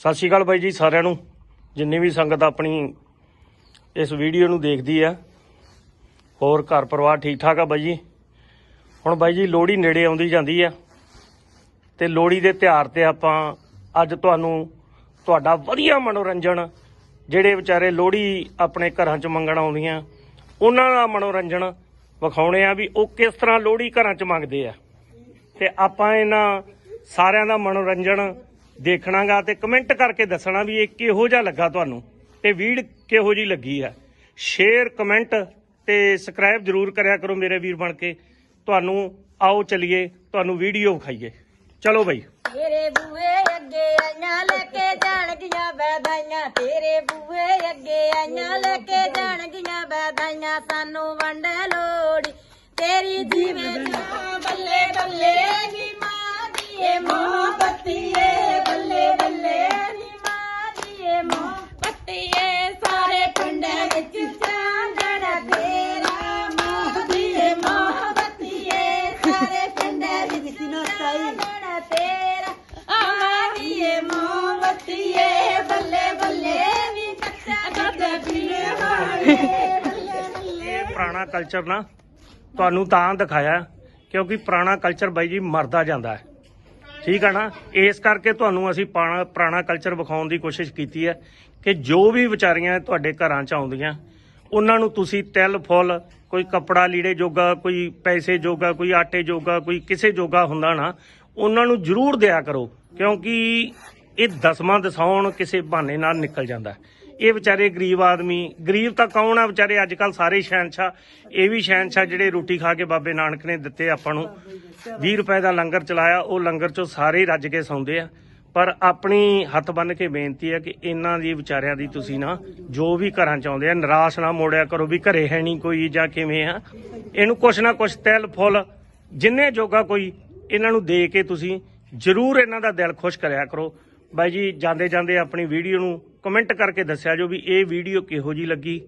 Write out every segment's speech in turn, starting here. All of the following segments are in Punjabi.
ਸਤਿ ਸ਼੍ਰੀ ਅਕਾਲ ਬਾਈ ਜੀ ਸਾਰਿਆਂ ਨੂੰ। ਜਿੰਨੀ ਵੀ ਸੰਗਤ ਆਪਣੀ ਇਸ ਵੀਡੀਓ ਨੂੰ ਦੇਖਦੀ ਆ, ਹੋਰ ਘਰ ਪਰਿਵਾਰ ਠੀਕ ਠਾਕ ਆ ਬਾਈ ਜੀ? ਹੁਣ ਬਾਈ ਜੀ ਲੋਹੜੀ ਨੇੜੇ ਆਉਂਦੀ ਜਾਂਦੀ ਆ। ਤੇ ਲੋਹੜੀ ਦੇ ਤਿਉਹਾਰ ਤੇ ਆਪਾਂ ਅੱਜ ਤੁਹਾਨੂੰ ਤੁਹਾਡਾ ਵਧੀਆ ਮਨੋਰੰਜਨ, ਜਿਹੜੇ ਵਿਚਾਰੇ ਲੋਹੜੀ ਆਪਣੇ ਘਰਾਂ 'ਚ ਮੰਗਣ ਆਉਂਦੀਆਂ, ਉਹਨਾਂ ਦਾ ਮਨੋਰੰਜਨ ਵਿਖਾਉਣੇ ਆ ਵੀ ਉਹ ਕਿਸ ਤਰ੍ਹਾਂ ਲੋਹੜੀ ਘਰਾਂ 'ਚ ਮੰਗਦੇ ਆ। ਤੇ ਆਪਾਂ ਇਹਨਾਂ ਸਾਰਿਆਂ ਦਾ ਮਨੋਰੰਜਨ ਦੇਖਣਾਗਾ ਤੇ ਕਮੈਂਟ ਕਰਕੇ ਦੱਸਣਾ ਵੀ ਇਹ ਕਿਹੋ ਜਿਹਾ ਲੱਗਾ ਤੁਹਾਨੂੰ ਤੇ ਵੀਡ ਕਿਹੋ ਜੀ ਲੱਗੀ ਆ। ਸ਼ੇਅਰ, ਕਮੈਂਟ ਤੇ ਸਬਸਕ੍ਰਾਈਬ ਜਰੂਰ ਕਰਿਆ ਕਰੋ ਮੇਰੇ ਵੀਰ ਬਣ ਕੇ। ਤੁਹਾਨੂੰ ਆਓ ਚਲਿਏ, ਤੁਹਾਨੂੰ ਵੀਡੀਓ ਵਿਖਾਈਏ। ਚਲੋ ਬਈ। ਤੇਰੇ ਬੂਏ ਅੱਗੇ ਆਈਆਂ ਲੈ ਕੇ ਜਾਣਗੀਆਂ ਬੈਦਾਈਆਂ ਤੇਰੇ ਬੂਏ ਅੱਗੇ ਆਈਆਂ ਲੈ ਕੇ ਜਾਣਗੀਆਂ ਬੈਦਾਈਆਂ ਸਾਨੂੰ ਵੰਡੇ ਲੋੜੀ। ਤੇਰੀ ਜੀਵੇ ਬੱਲੇ ਬੱਲੇ ਨੀ ਚਾਂਦਣਾ ਤੇਰਾ ਆਵਾਦੀਏ ਮੋਮਬੱਤੀਏ ਬੱਲੇ ਬੱਲੇ ਨੀ ਕੱਚਾ ਕੱਚਾ ਪੀਏ ਵਾਲੇ। ਬੱਲੇ ਬੱਲੇ ਇਹ ਪੁਰਾਣਾ ਕਲਚਰ ਨਾ ਤੁਹਾਨੂੰ ਤਾਂ ਦਿਖਾਇਆ ਕਿਉਂਕਿ ਪੁਰਾਣਾ ਕਲਚਰ ਬਾਈ ਜੀ ਮਰਦਾ ਜਾਂਦਾ ਹੈ। ਠੀਕ ਹੈ ਨਾ? ਇਸ ਕਰਕੇ ਤੁਹਾਨੂੰ ਅਸੀਂ ਪੁਰਾਣਾ ਕਲਚਰ ਵਿਖਾਉਣ ਦੀ ਕੋਸ਼ਿਸ਼ ਕੀਤੀ ਹੈ ਕਿ ਜੋ ਵੀ ਵਿਚਾਰੀਆਂ ਤੁਹਾਡੇ ਘਰਾਂ 'ਚ ਆਉਂਦੀਆਂ ਉਹਨਾਂ ਨੂੰ ਤੁਸੀਂ ਤਿਲ, ਫੁੱਲ, ਕੋਈ ਕਪੜਾ, ਲੀੜੇ ਜੋਗਾ, ਕੋਈ ਪੈਸੇ ਜੋਗਾ, ਕੋਈ ਆਟੇ ਜੋਗਾ, ਕੋਈ ਕਿਸੇ ਜੋਗਾ ਹੁੰਦਾ ਨਾ, ਉਹਨਾਂ ਨੂੰ ਜ਼ਰੂਰ ਦਿਆ ਕਰੋ, ਕਿਉਂਕਿ ਇਹ ਦਸਵਾਂ ਦਸਾਉਣ ਕਿਸੇ ਬਹਾਨੇ ਨਾਲ ਨਿਕਲ ਜਾਂਦਾ। ਇਹ ਵਿਚਾਰੇ ਗਰੀਬ ਆਦਮੀ, ਗਰੀਬ ਤਾਂ ਕੌਣ ਆ ਵਿਚਾਰੇ? ਅੱਜ ਕੱਲ ਸਾਰੇ ਸ਼ੈਨਸ਼ਾ ਇਹ ਵੀ ਸ਼ੈਨਸ਼ਾ ਜਿਹੜੇ ਰੋਟੀ ਖਾ ਕੇ ਬਾਬੇ ਨਾਨਕ ਨੇ ਦਿੱਤੇ ਆਪਾਂ ਨੂੰ। 20 ਰੁਪਏ ਦਾ ਲੰਗਰ ਚਲਾਇਆ, ਉਹ ਲੰਗਰ ਚੋਂ ਸਾਰੇ ਰੱਜ ਕੇ ਸੌਂਦੇ ਆ। ਪਰ ਆਪਣੀ ਹੱਥ ਬੰਨ ਕੇ ਬੇਨਤੀ ਹੈ ਕਿ ਇਹਨਾਂ ਦੀ ਵਿਚਾਰਿਆਂ ਦੀ ਤੁਸੀਂ ਨਾ ਜੋ ਵੀ ਘਰਾਂ ਚ ਆਉਂਦੇ ਆ, ਨਿਰਾਸ਼ ਨਾ ਮੋੜਿਆ ਕਰੋ ਵੀ ਘਰੇ ਹੈ ਨਹੀਂ ਕੋਈ ਜਾਂ ਕਿਵੇਂ ਆ। ਇਹਨੂੰ ਕੁਛ ਨਾ ਕੁਛ ਤਿਲ, ਫੁੱਲ, ਜਿੰਨੇ ਜੋਗਾ ਕੋਈ ਇਹਨਾਂ ਨੂੰ ਦੇ ਕੇ ਤੁਸੀਂ ਜਰੂਰ ਇਹਨਾਂ ਦਾ ਦਿਲ ਖੁਸ਼ ਕਰਿਆ ਕਰੋ। ਬਾਈ ਜੀ, ਜਾਂਦੇ ਜਾਂਦੇ ਆਪਣੀ ਵੀਡੀਓ ਨੂੰ ਕਮੈਂਟ ਕਰਕੇ ਦੱਸਿਆ ਜੋ ਵੀ ਇਹ ਵੀਡੀਓ ਕਿਹੋ ਜੀ ਲੱਗੀ।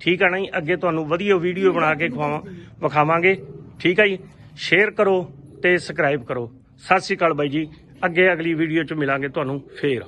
ਠੀਕ ਆ ਨਾ ਜੀ? ਅੱਗੇ ਤੁਹਾਨੂੰ ਵਧੀਆ ਵੀਡੀਓ ਬਣਾ ਕੇ ਖਵਾਵਾਂ, ਵਿਖਾਵਾਂਗੇ। ਠੀਕ ਆ ਜੀ? ਸ਼ੇਅਰ ਕਰੋ ਤੇ ਸਬਸਕ੍ਰਾਈਬ ਕਰੋ। ਸਤਿ ਸ਼੍ਰੀ ਅਕਾਲ ਬਾਈ ਜੀ। ਅੱਗੇ ਅਗਲੀ ਵੀਡੀਓ 'ਚ ਮਿਲਾਂਗੇ ਤੁਹਾਨੂੰ ਫੇਰ।